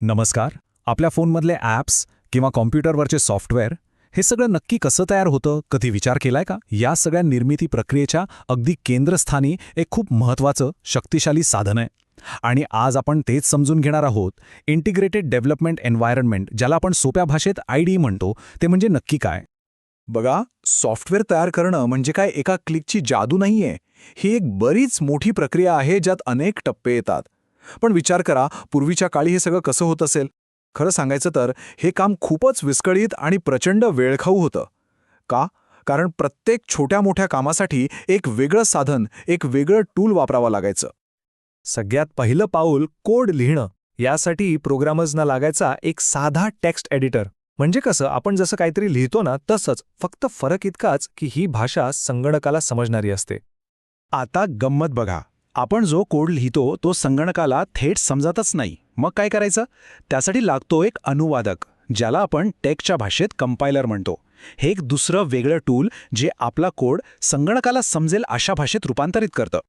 नमस्कार. आपल्या फोनमधले ॲप्स किंवा कॉम्प्युटरवरचे सॉफ्टवेअर हे सगळं नक्की कसं तयार होतं कधी विचार केलाय का? या सगळ्या निर्मिती प्रक्रियेच्या अगदी केंद्रस्थानी एक खूप महत्त्वाचं शक्तिशाली साधन आहे. आणि आज आपण तेच समजून घेणार आहोत इंटिग्रेटेड डेव्हलपमेंट एन्व्हायरमेंट ज्याला आपण सोप्या भाषेत आय डी म्हणतो ते म्हणजे नक्की काय? बघा सॉफ्टवेअर तयार करणं म्हणजे काय एका क्लिकची जादू नाहीये. ही एक बरीच मोठी प्रक्रिया आहे ज्यात अनेक टप्पे येतात. पण विचार करा पूर्वीच्या काळी हे सगळं कसं होत असेल? खरं सांगायचं तर हे काम खूपच विस्कळीत आणि प्रचंड वेळखाऊ होतं. का? कारण प्रत्येक छोट्या मोठ्या कामासाठी एक वेगळं साधन एक वेगळं टूल वापरावं लागायचं. सगळ्यात पहिलं पाऊल कोड लिहिणं. यासाठी प्रोग्रामर्सना लागायचा एक साधा टेक्स्ट एडिटर. म्हणजे कसं आपण जसं काहीतरी लिहितो ना तसंच. फक्त फरक इतकाच की ही भाषा संगणकाला समजणारी असते. आता गंमत बघा. आपण जो कोड लिहितो तो संगणकाला थेट समजतच नाही. मग काय करायचं? त्यासाठी लागतो एक अनुवादक ज्याला आपण टेकच्या भाषेत कंपायलर म्हणतो. हे एक दुसरं वेगळं टूल जे आपला कोड संगणकाला समजेल अशा भाषेत रूपांतरित करतं.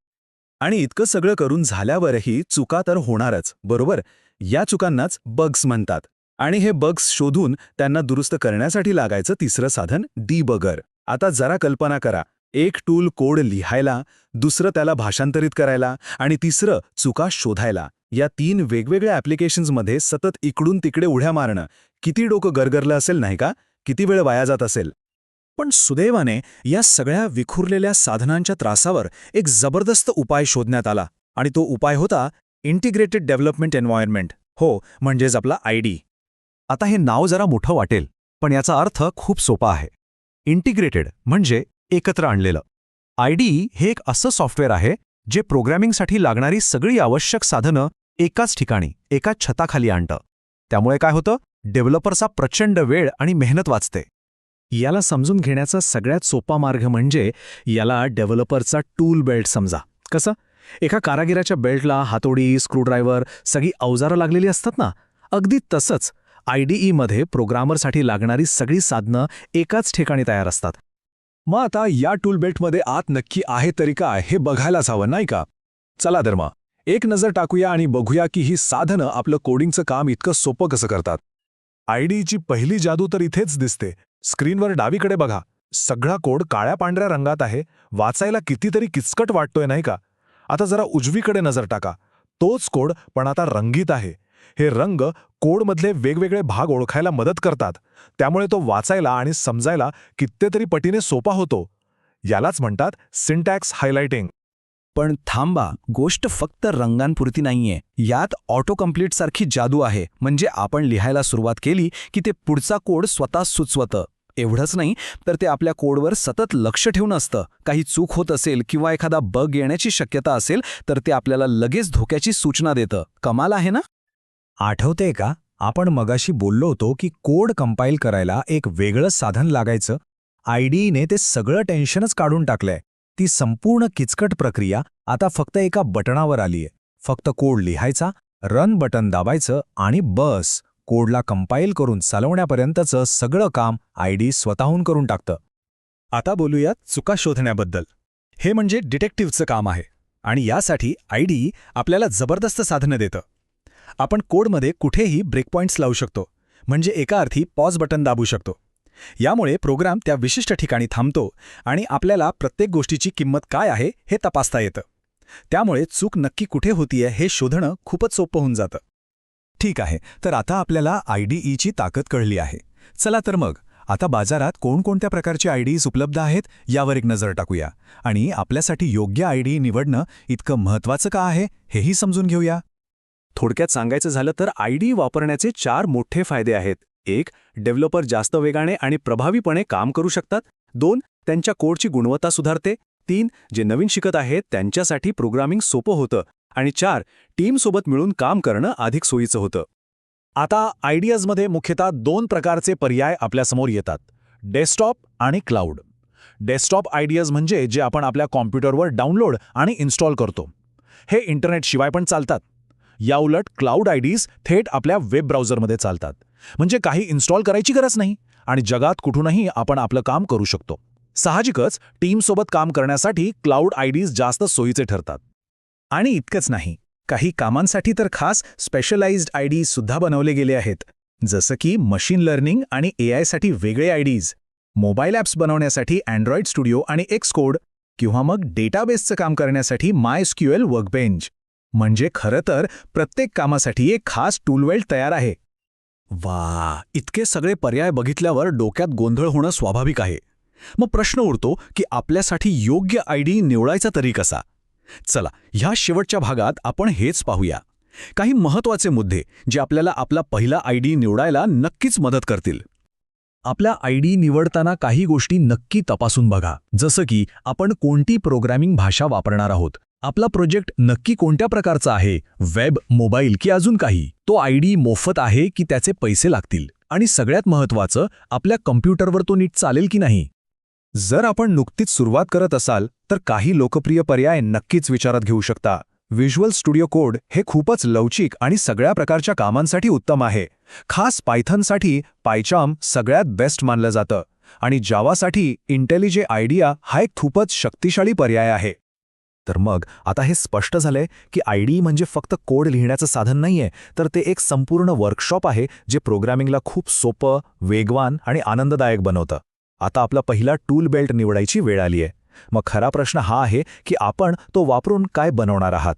आणि इतकं सगळं करून झाल्यावरही चुका तर होणारच बरोबर? या चुकांनाच बग्स म्हणतात. आणि हे बग्स शोधून त्यांना दुरुस्त करण्यासाठी लागायचं तिसरं साधन डीबगर आता जरा कल्पना करा. एक टूल कोड लिहायला दुसरं त्याला भाषांतरित करायला आणि तिसरं चुका शोधायला. या तीन वेगवेगळ्या ॲप्लिकेशन्समध्ये सतत इकडून तिकडे उड्या मारणं किती डोकं गरगरलं असेल नाही का? किती वेळ वाया जात असेल? पण सुदैवाने या सगळ्या विखुरलेल्या साधनांच्या त्रासावर एक जबरदस्त उपाय शोधण्यात आला आणि तो उपाय होता इंटिग्रेटेड डेव्हलपमेंट एन्व्हायरमेंट हो म्हणजेच आपला आय डी आता हे नाव जरा मोठं वाटेल पण याचा अर्थ खूप सोपा आहे. इंटिग्रेटेड म्हणजे एकत्र आणलेलं. आय डी हे एक असं सॉफ्टवेअर आहे जे प्रोग्रॅमिंगसाठी लागणारी सगळी आवश्यक साधनं एकाच ठिकाणी एकाच छताखाली आणतं. त्यामुळे काय होतं? डेव्हलपरचा प्रचंड वेळ आणि मेहनत वाचते. याला समजून घेण्याचा सगळ्यात सोपा मार्ग म्हणजे याला डेव्हलपरचा टूल बेल्ट समजा. कसं? एका कारागिराच्या बेल्टला हातोडी स्क्रूड्रायव्हर सगळी अवजारं लागलेली असतात ना? अगदी तसंच आयडीईमध्ये प्रोग्रामरसाठी लागणारी सगळी साधनं एकाच ठिकाणी तयार असतात. मग आता या टूलबेटमध्ये आत नक्की आहे तरी काय हे बघायलाच हवं नाही का? चला तर मग एक नजर टाकूया आणि बघूया की ही साधनं आपलं कोडिंगचं काम इतकं सोपं कसं करतात. आयडीची पहिली जादू तर इथेच दिसते. स्क्रीनवर डावीकडे बघा. सगळा कोड काळ्या पांढऱ्या रंगात आहे. वाचायला कितीतरी किचकट वाटतोय नाही का? आता जरा उजवीकडे नजर टाका. तोच कोड पण आता रंगीत आहे. हे रंग कोडमधले वेगवेगळे भाग ओळखायला मदत करतात. त्यामुळे तो वाचायला आणि समजायला कित्येतरी पटीने सोपा होतो. यालाच म्हणतात सिंटॅक्स हायलाइटिंग. पण थांबा गोष्ट फक्त रंगांपुरती नाहीये. यात ऑटो कम्प्लीटसारखी जादू आहे. म्हणजे आपण लिहायला सुरुवात केली की ते पुढचा कोड स्वतः सुचवतं. एवढंच नाही तर ते आपल्या कोडवर सतत लक्ष ठेवून असतं. काही चूक होत असेल किंवा एखादा बग येण्याची शक्यता असेल तर ते आपल्याला लगेच धोक्याची सूचना देतं. कमाल आहे ना? आठवते का? आपण मगाशी बोललो होतो की कोड कंपाईल करायला एक वेगळं साधन लागायचं. आयडीईने ते सगळं टेन्शनच काढून टाकलंय. ती संपूर्ण किचकट प्रक्रिया आता फक्त एका बटणावर आलीय. फक्त कोड लिहायचा रन बटन दाबायचं आणि बस कोडला कंपाईल करून चालवण्यापर्यंतचं सगळं काम आयडी स्वतःहून करून टाकतं. आता बोलूयात चुका शोधण्याबद्दल. हे म्हणजे डिटेक्टिव्हचं काम आहे आणि यासाठी आयडी आपल्याला जबरदस्त साधनं देतं. आपण कोडमध्ये कुठेही ब्रेकपॉईंट्स लावू शकतो म्हणजे एका अर्थी पॉज बटन दाबू शकतो. यामुळे प्रोग्राम त्या विशिष्ट ठिकाणी थांबतो आणि आपल्याला प्रत्येक गोष्टीची किंमत काय आहे हे तपासता येतं. त्यामुळे चूक नक्की कुठे होतीये हे शोधणं खूपच सोपं होऊन जातं. ठीक आहे तर आता आपल्याला आयडीईची ताकद कळली आहे. चला तर मग आता बाजारात कोणकोणत्या प्रकारचे आयडीज उपलब्ध आहेत यावर एक नजर टाकूया. आणि आपल्यासाठी योग्य आयडी निवडणं इतकं महत्त्वाचं का आहे हेही समजून घेऊया. थोडक्यात सांगायचं झालं तर आयडी वापरण्याचे चार मोठे फायदे आहेत. एक डेव्हलपर जास्त वेगाने आणि प्रभावीपणे काम करू शकतात. दोन त्यांच्या कोडची गुणवत्ता सुधारते. तीन जे नवीन शिकत आहेत त्यांच्यासाठी प्रोग्रामिंग सोपं होतं. आणि चार टीमसोबत मिळून काम करणं अधिक सोयीचं होतं. आता आयडियाजमध्ये मुख्यतः दोन प्रकारचे पर्याय आपल्यासमोर येतात. डेस्कटॉप आणि क्लाउड. डेस्कटॉप आयडियाज म्हणजे जे आपण आपल्या कॉम्प्युटरवर डाउनलोड आणि इन्स्टॉल करतो. हे इंटरनेटशिवाय पण चालतात. याउलट क्लाउड आयडीज थेट आपल्या वेब ब्राउझरमध्ये चालतात. म्हणजे काही इन्स्टॉल करायची गरज नाही आणि जगात कुठूनही आपण आपलं काम करू शकतो. साहजिकच टीमसोबत काम करण्यासाठी क्लाउड आयडीज जास्त सोयीचे ठरतात. आणि इतकंच नाही काही कामांसाठी तर खास स्पेशलाइज्ड आयडीज सुद्धा बनवले गेले आहेत. जसं की मशीन लर्निंग आणि ए वेगळे आयडीज मोबाईल ॲप्स बनवण्यासाठी अँड्रॉइड स्टुडिओ आणि एक्स कोड किंवा मग डेटाबेसचं काम करण्यासाठी माय स्क्यूएल वर्कबेंच. म्हणजे खरं तर प्रत्येक कामासाठी एक खास टूलवेल्ट तयार आहे. वा इतके सगळे पर्याय बघितल्यावर डोक्यात गोंधळ होणं स्वाभाविक आहे. मग प्रश्न उरतो की आपल्यासाठी योग्य आय डी निवडायचा तरी कसा? चला ह्या शेवटच्या भागात आपण हेच पाहूया. काही महत्त्वाचे मुद्दे जे आपल्याला आपला पहिला आय डी निवडायला नक्कीच मदत करतील. आपला आय डी निवडताना काही गोष्टी नक्की तपासून बघा जसं की आपण कोणती प्रोग्रॅमिंग भाषा वापरणार आहोत. आपला प्रोजेक्ट नक्की कोणत्या प्रकारचा आहे? वेब मोबाईल की अजून काही? तो आयडी मोफत आहे की त्याचे पैसे लागतील? आणि सगळ्यात महत्त्वाचं आपल्या कम्प्युटरवर तो नीट चालेल की नाही? जर आपण नुकतीच सुरुवात करत असाल तर काही लोकप्रिय पर्याय नक्कीच विचारात घेऊ शकता. व्हिज्युअल स्टुडिओ कोड हे खूपच लवचिक आणि सगळ्या प्रकारच्या कामांसाठी उत्तम आहे. खास पायथनसाठी पायचाम सगळ्यात बेस्ट मानलं जातं. आणि जावासाठी इंटेलिजे आयडिया हा एक खूपच शक्तिशाली पर्याय आहे. तर मग आता हे स्पष्ट झालंय की आय डी म्हणजे फक्त कोड लिहिण्याचं साधन नाहीये तर ते एक संपूर्ण वर्कशॉप आहे जे प्रोग्रामिंगला खूप सोपं वेगवान आणि आनंददायक बनवतं. आता आपला पहिला टूल बेल्ट निवडायची वेळ आलीये. मग खरा प्रश्न हा आहे की आपण तो वापरून काय बनवणार आहात?